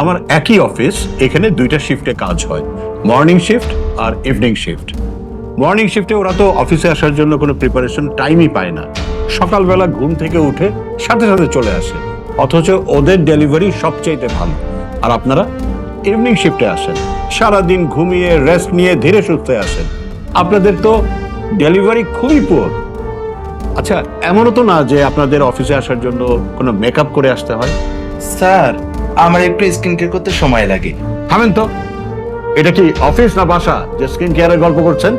আমার একই অফিস এখানে দুইটা শিফটে কাজ হয় মর্নিং শিফট আর ইভিনিং শিফট মর্নিং শিফটে ওরা তো অফিসে আসার জন্য কোনো প্রিপারেশন টাইমই পায় না। সকালবেলা ঘুম থেকে উঠে সাথে সাথে চলে আসে, অথচ ওদের ডেলিভারি সবচাইতে ভালো। আর আপনারা ইভিনিং শিফটে আসেন, সারাদিন ঘুমিয়ে রেস্ট নিয়ে ধীরে সুস্থে আসেন। আপনাদের তো ডেলিভারি খুবই পুয়ার আচ্ছা এমনও তো না যে আপনাদের অফিসে আসার জন্য কোনো মেকআপ করে আসতে হয়? স্যার আমার একটু স্কিন কেয়ার করতে সময় লাগে। থামেন তো। এটা কি অফিস না বাসা যে স্কিন কেয়ারের গল্প করছেন?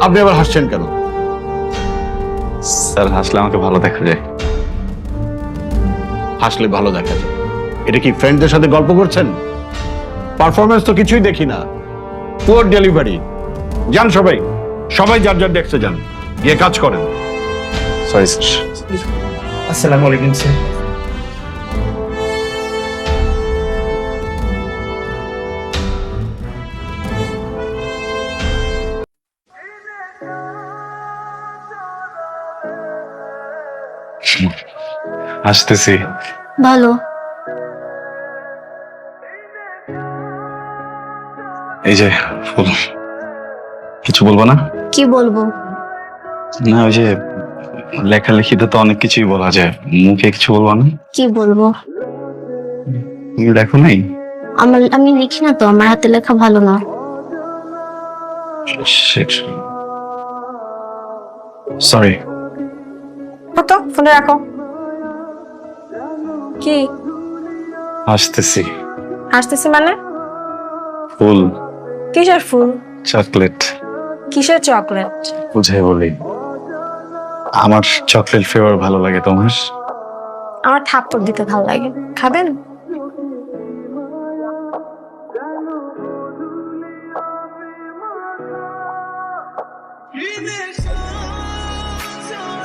আপনি আবার হাসছেন কেন? স্যার হাসলে আমাকে ভালো দেখা যায়। হাসলে ভালো দেখা যায়। এটা কি ফ্রেন্ডদের সাথে গল্প করছেন? পারফরমেন্স তো কিছুই দেখি না। পুয়ার ডেলিভারি যান সবাই। সবাই যার যার ডেস্কে যান। গিয়ে কাজ করেন। সরি স্যার আসসালামু আলাইকুম স্যার। আসতেছি। ভালো। এই যে ফুল। কিছু বলব না? কি বলব? না ওই যে লেখালেখিতে তো অনেক কিছুই বলা যায়। মুখে কিছু বলব না? কি বলব? দেখো নাই? আমার আমি লিখি না তো আমার হাতে লেখা ভালো না। সরি তো ফোনে রাখো। কি? আসতেছি। আসতেছি মানে? ফুল। কিসের ফুল? চকলেট। কিসের চকলেট? বুঝাই বলি। আমার চকলেট ফ্লেভার ভালো লাগে তোমার? আমার থাপ্পড় দিতে ভালো লাগে। খাবেন?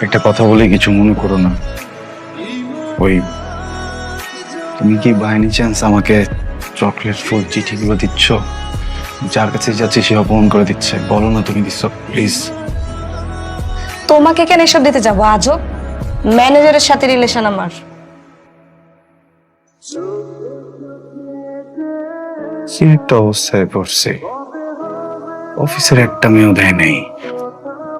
একটা কথা বলে কিছু মনে করো না। ওই তুমি কি বাহিনী চান্স আমাকে চকলেট ফুল চিঠিগুলো দিচ্ছ? যার কাছে যাচ্ছে সে অপমান করে দিচ্ছে। বলো না তুমি দিচ্ছ প্লিজ তোমাকে কেন এসব দিতে যাব? আজব ম্যানেজারের সাথে রিলেশন আমার। একটা অবস্থায় পড়ছে। অফিসের একটা মেয়েও দেয় নেই।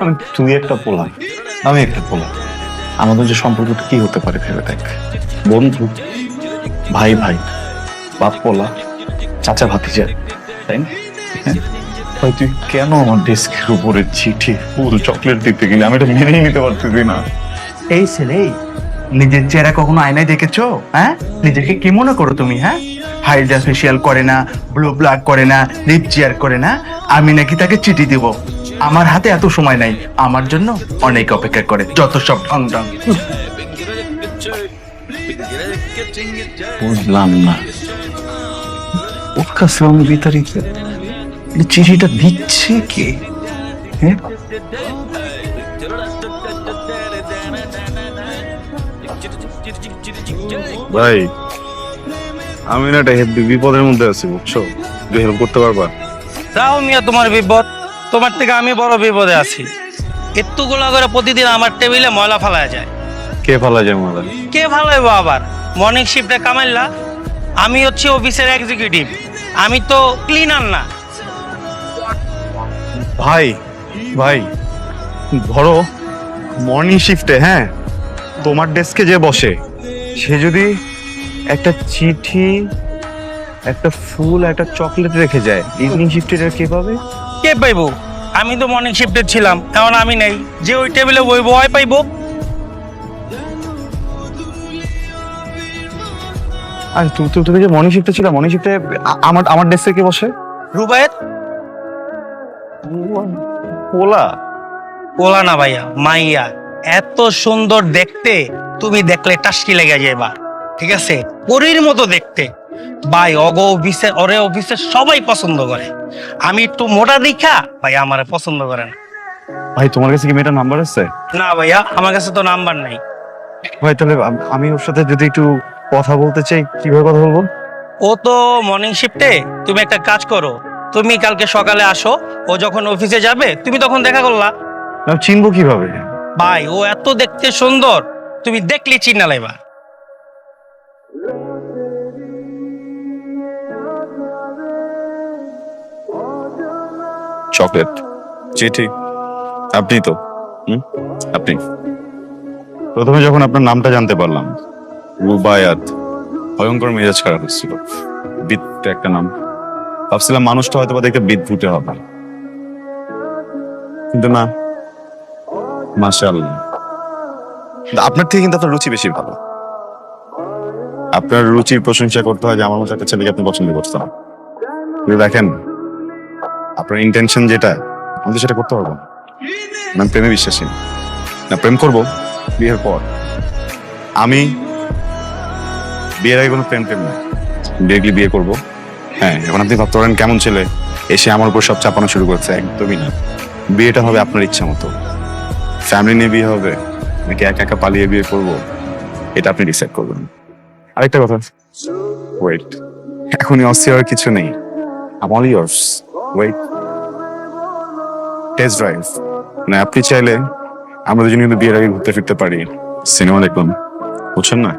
আমি তুই একটা পোলা। আমি একটা পোলা। আমাদের যে সম্পর্কটা কি হতে পারে ভেবে দেখ। বন্ধু, ভাই ভাই, বাপ, পোলা, চাচা, ভাতিজা, তাই না? হ্যাঁ? ভাই, তুই কেন আমার ডেস্কের উপরে চিঠি, ফুল, চকলেট দিতে গেলে? আমি এটা মেনেই নিতে পারতেছি না। এই ছেলে, নিজের চেহারা কখনো আয়নায় দেখেছ? হ্যাঁ? নিজেকে কি মনে করো তুমি হ্যাঁ? হাইড্রা ফেসিয়াল করে না ব্লু ব্লাক করে না লিপ চেয়ার করে না, আমি নাকি তাকে চিঠি দিব। আমার হাতে এত সময় নাই। আমার জন্য অনেক অপেক্ষা করে। যত সব ঢং ঢং বুঝলাম না। আমি বিতাড়িত। চিঠিটা দিচ্ছে কে? হ্যাঁ ভাই আমি না একটা বিপদের মধ্যে আছি বুঝছ? হেল্প করতে পারবা? দাও মিয়া তোমার বিপদ। তোমার থেকে আমি বড় বিপদে আছি। এত্তুগুলা করে প্রতিদিন আমার টেবিলে ময়লা ফালায় যায়। কে ফালা যায় মারা কে ভালোইব আবার? মর্নিং শিফটে কামাইলা আমি হচ্ছি অফিসের এক্সিকিউটিভ আমি তো ক্লিনার না। ভাই ভাই ধরো মর্নিং শিফটে হ্যাঁ? তোমার ডেস্কে যে বসে সে যদি একটা চিঠি একটা ফুল একটা চকলেট রেখে যায় ইভিনিং শিফটে কে পাবে? কে পাইবো? আমি তো মর্নিং শিফটে ছিলাম এখন আমি নেই। যে ওই টেবিলে বইবো হয় পাইবো? আর তুমি তুমি তুমি যে মর্নিং শিফটে ছিল মর্নিং শিফটে আমার আমার ডেস্কে কে বসে? রুবায়েত? পোলা। ওলা না ভাইয়া মাইয়া। এত সুন্দর দেখতে তুমি দেখলে টাস্কি লেগে যাবা ঠিক আছে? পরীর মতো দেখতে। ভাই অগ অফিসে ওরে অফিসে সবাই পছন্দ করে। আমি একটু মোটা দীক্ষা ভাই আমার পছন্দ করে না। ভাই তোমার কাছে কি মেয়েটার নাম্বার আছে? না ভাইয়া আমার কাছে তো নাম্বার নাই। ভাই তাহলে আমি ওর সাথে যদি একটু কথা বলতে চাই কীভাবে কথা বলব? ও তো মর্নিং শিফটে তুমি একটা কাজ করো। তুমি কালকে সকালে আসো ও যখন অফিসে যাবে তুমি তখন দেখা করলা। চিনবো কীভাবে? ভাই ও এত দেখতে সুন্দর তুমি দেখলে চিন্না লাইবা চকলেট। চিঠি। আপনি তো? হুম? আপনি? প্রথমে যখন আপনার নামটা জানতে পারলাম রুবায়াত। ভয়ঙ্কর মেজাজ খারাপ হচ্ছিল। বিদ একটা নাম। ভাবছিলাম মানুষটা হয়তো বা দেখতে বিদ্ভুটে হবে। কিন্তু না। মাশাল আপনার থেকে কিন্তু আপনার রুচি বেশি ভালো। আপনার রুচির প্রশংসা করতে হয় যে আমার মতো একটা ছেলেকে আপনি পছন্দ কিন্তু দেখেন আপনার ইন্টেনশন যেটা আমাদের সেটা করতে পারব না। আমি প্রেমে বিশ্বাসী না। প্রেম করব বিয়ের পর। আমি বিয়ের আগে কোনো প্রেম প্রেম না ডিরেক্টলি বিয়ে করব। হ্যাঁ এখন আপনি ভাবতে পারেন কেমন ছেলে, এসে আমার উপর সব চাপানো শুরু করছে, একদমই না। বিয়েটা হবে আপনার ইচ্ছা মতো। ফ্যামিলি নিয়ে বিয়ে হবে, নাকি একা একা পালিয়ে বিয়ে করব, এটা আপনি ডিসাইড করবেন। আরেকটা কথা। ওয়েট এখনই অস্থির কিছু নেই। I'm all Wait. Test drive মানে আপনি চাইলে আমরা দুজন কিন্তু বিয়ের আগে ঘুরতে ফিরতে পারি। সিনেমা দেখলাম। বুঝছেন না?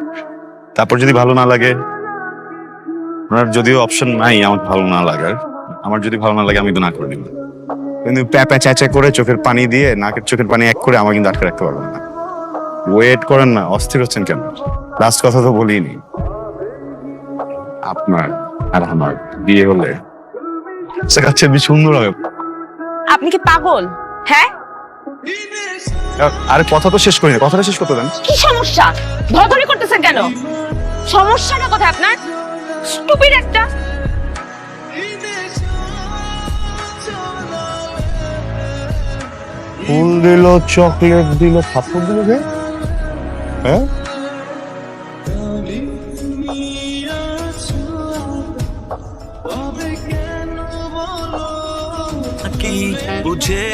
তারপর যদি ভালো না লাগে, ওনার যদিও অপশন নাই আমার ভালো না লাগার, আমার যদি ভালো না লাগে আমি তো না করে দিব। কিন্তু প্যাপা চেঁচা করে চোখের পানি দিয়ে, নাকের চোখের পানি এক করে আমার কিন্তু আটকে রাখতে পারবেন না। ওয়েট করেন না, অস্থির হচ্ছেন কেন? লাস্ট কথা তো বলিনি। আপনার আর আমার বিয়ে হলে সেটা বেশ সুন্দর হবে। আপনি কি পাগল? হ্যাঁ? আরে কথা তো শেষ করিনি কথাটা শেষ করতে দেন। কি সমস্যা? ধরাধরি করতেছেন কেন? সমস্যাটা কোথায় আপনার? স্টুপিড একটা। ফুল দিল চকলেট দিল থাপ্পড় দিল হ্যাঁ? বুঝে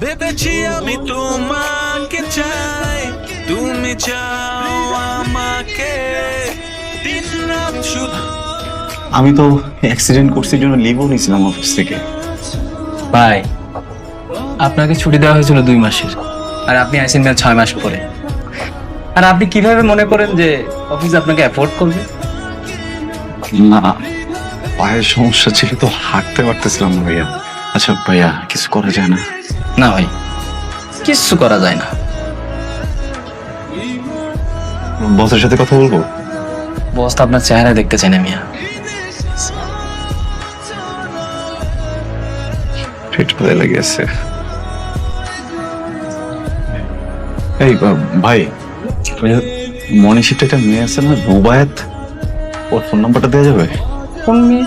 ভেবেছি আমি তোমাকে চাই। তুমি চাও আমাকে। দিন রাত শুধু আমি তো অ্যাক্সিডেন্ট করছি জন্য লিভও নিয়েছিলাম অফিস থেকে। ভাই আপনাকে ছুটি দেওয়া হয়েছিল দুই মাসের আর আপনি আইসেন ম্যাচ ছয় মাস পরে। আর আপনি কীভাবে মনে করেন যে অফিস আপনাকে অ্যাফোর্ড করবে? না পায়ের সমস্যা ছিল তো হাঁটতে পারতেছিলাম না ভাইয়া। আচ্ছা ভাইয়া কিছু করা যায় না? না ভাই কিচ্ছু করা যায় না। বসের সাথে কথা বলব? বস তো আপনার চেহারা দেখতে চাই না মিয়া। পেট ব্যথা লেগে আছে এই ভাই একটা মেয়ে আছে না রুবায়াত? ওর ফোন নাম্বারটা দেওয়া যাবে? কোন মেয়ে?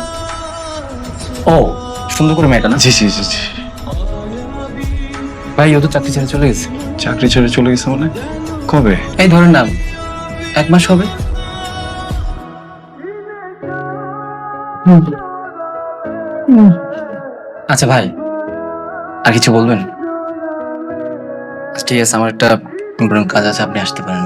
ও সুন্দর করে মেয়েটা না? জি জি জি জি। ভাই ও তো চাকরি ছেড়ে চলে গেছে। চাকরি ছেড়ে চলে গেছে মানে? কবে? এই ধরেন না এক মাস হবে। আচ্ছা ভাই আর কিছু বলবেন? আচ্ছা, ঠিক আছে আমার একটা কাজ আছে আপনি আসতে পারেন